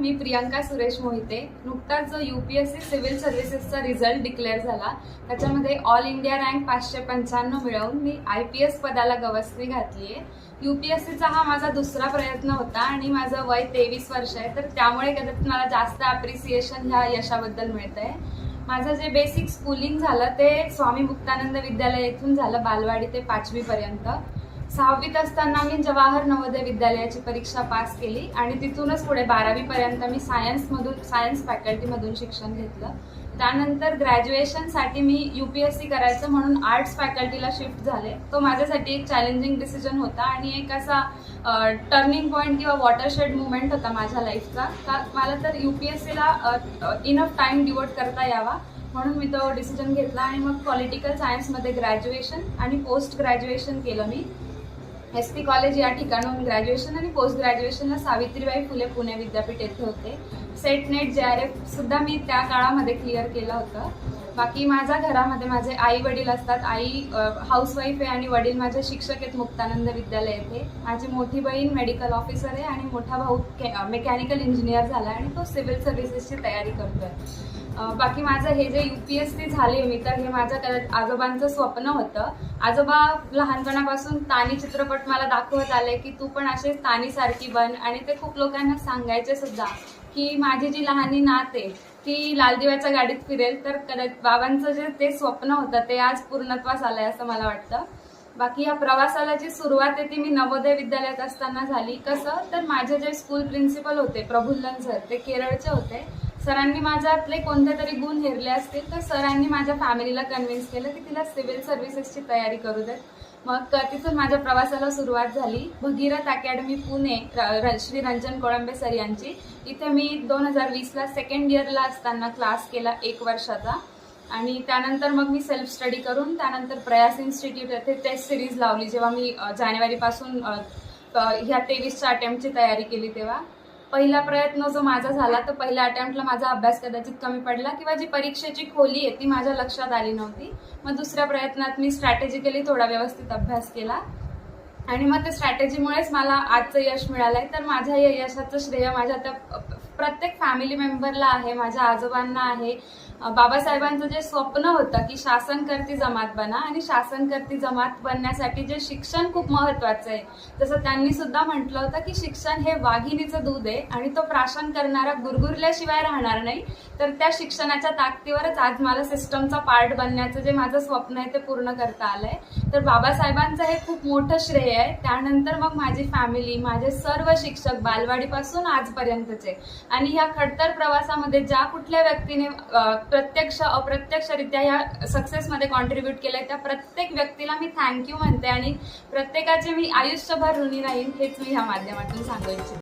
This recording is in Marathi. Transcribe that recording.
मी प्रियांका सुरेश मोहिते नुकताच जो U P S C civil सर्व्हिसेसचा result declare झाला त्याच्यामध्ये ऑल इंडिया रँक पाचशे पंच्याण्णव मिळवून मी आय पी एस पदाला गवसणी घातली आहे यू पी एस सीचा हा माझा दुसरा प्रयत्न होता आणि माझं वय तेवीस वर्ष आहे तर त्यामुळे कदाचित मला जास्त ॲप्रिसिएशन ह्या यशाबद्दल मिळत आहे माझं जे बेसिक स्कूलिंग झालं ते स्वामी मुक्तानंद विद्यालय येथून झालं बालवाडी ते पाचवीपर्यंत. सहावीत असताना मी जवाहर नवोदय विद्यालयाची परीक्षा पास केली आणि तिथूनच पुढे बारावीपर्यंत मी सायन्समधून सायन्स फॅकल्टीमधून शिक्षण घेतलं. त्यानंतर ग्रॅज्युएशनसाठी मी यू पी एस सी करायचं म्हणून आर्ट्स फॅकल्टीला शिफ्ट झाले. तो माझ्यासाठी एक चॅलेंजिंग डिसिजन होता आणि एक असा टर्निंग पॉईंट किंवा वॉटरशेड मुवमेंट होता माझ्या लाईफचा का मला तर यू पी एस सीला इनफ टाईम डिवोट करता यावा म्हणून मी तो डिसिजन घेतला आणि मग पॉलिटिकल सायन्समध्ये ग्रॅज्युएशन आणि पोस्ट ग्रॅज्युएशन केलं मी. एस पी कॉलेज या ठिकाणून ग्रॅज्युएशन आणि पोस्ट ग्रॅज्युएशनला सावित्रीबाई फुले पुणे विद्यापीठ येथे होते. SET NET J R F सुद्धा मी त्या काळामध्ये क्लिअर केलं होतं. बाकी माझ्या घरामध्ये माझे आई वडील असतात. आई हाऊसवाईफ आहे आणि वडील माझे शिक्षक आहेत मुक्तानंद विद्यालय येथे. माझी मोठी बहीण मेडिकल ऑफिसर आहे आणि मोठा भाऊ मेकॅनिकल इंजिनियर झाला आणि तो सिव्हिल सर्व्हिसेसची तयारी करतोय. आहे बाकी माझं हे जे यू पी एस सी झाले मी तर हे माझं कदाचित आजोबांचं स्वप्न होतं. आजोबा लहानपणापासून तानी चित्रपट मला दाखवत आले की तू पण असे तानीसारखी बन. आणि ते खूप लोकांना सांगायचे सुद्धा की माझी जी लहानी नात आहे ती लालदिव्याच्या गाडीत फिरेल. तर कदाचित बाबांचं जे ते स्वप्न होतं ते आज पूर्णत्वास आलं आहे असं मला वाटतं. बाकी या प्रवासाला जी सुरुवात आहे ती मी नवोदय विद्यालयात असताना झाली. कसं? तर माझे जे स्कूल प्रिन्सिपल होते प्रभुल्लन सर ते केरळचे होते. सरांनी माझ्यातले कोणते तरी गुण हेरले असतील तर सरांनी माझ्या फॅमिलीला कन्व्हिन्स केलं की तिला सिव्हिल सर्व्हिसेसची तयारी करू देत. मग तिथून माझ्या प्रवासाला सुरुवात झाली. भगीरथ अकॅडमी पुणे र- र- श्री रंजन कोळंबे सर यांची. इथे मी दोन हजार वीसला सेकंड इयरला असताना क्लास केला एक वर्षाचा. आणि त्यानंतर मग मी सेल्फ स्टडी करून त्यानंतर प्रयास इन्स्टिट्यूट येथे टेस्ट सिरीज लावली. जेव्हा मी जानेवारीपासून ह्या तेवीसच्या अटेम्प्टची तयारी केली तेव्हा. पहिला प्रयत्न जो माझा झाला तर पहिल्या अटेम्प्टला माझा अभ्यास कदाचित कमी पडला किंवा जी परीक्षेची खोली आहे ती माझ्या लक्षात आली नव्हती. मग दुसऱ्या प्रयत्नात मी स्ट्रॅटेजिकली थोडा व्यवस्थित अभ्यास केला. आणि मग त्या स्ट्रॅटेजीमुळेच मला आजचं यश मिळालं आहे तर माझ्या या यशाचं श्रेय माझ्या त्या प्रत्येक फॅमिली मेंबरला आहे माझ्या आजोबांना आहे. बाबासाहेबांचं जे स्वप्न होतं की शासन करती जमात बना आणि शासन करती जमात बनण्यासाठी जे शिक्षण खूप महत्वाचं आहे. जसं त्यांनी सुद्धा म्हटलं होतं की शिक्षण हे वाघिणीचं दूध आहे आणि तो प्राशन करणारा गुरगुरल्याशिवाय राहणार नाही. तर त्या शिक्षणाच्या ताकदीवरच आज मला सिस्टमचा पार्ट बनण्याचं जे माझं स्वप्न आहे ते पूर्ण करता आलंय. तर बाबासाहेबांचं हे खूप मोठं श्रेय आहे. त्यानंतर मग माझी फॅमिली माझे सर्व शिक्षक बालवाडीपासून आजपर्यंतचे. आणि ह्या खडतर प्रवासामध्ये ज्या कुठल्या व्यक्तीने प्रत्यक्ष अप्रत्यक्षरित्या ह्या सक्सेसमध्ये कॉन्ट्रीब्युट केलंय त्या प्रत्येक व्यक्तीला मी थँक्यू म्हणते आणि प्रत्येकाचे मी आयुष्यभर ऋणी राहीन हेच मी ह्या माध्यमातून सांगू इच्छिते.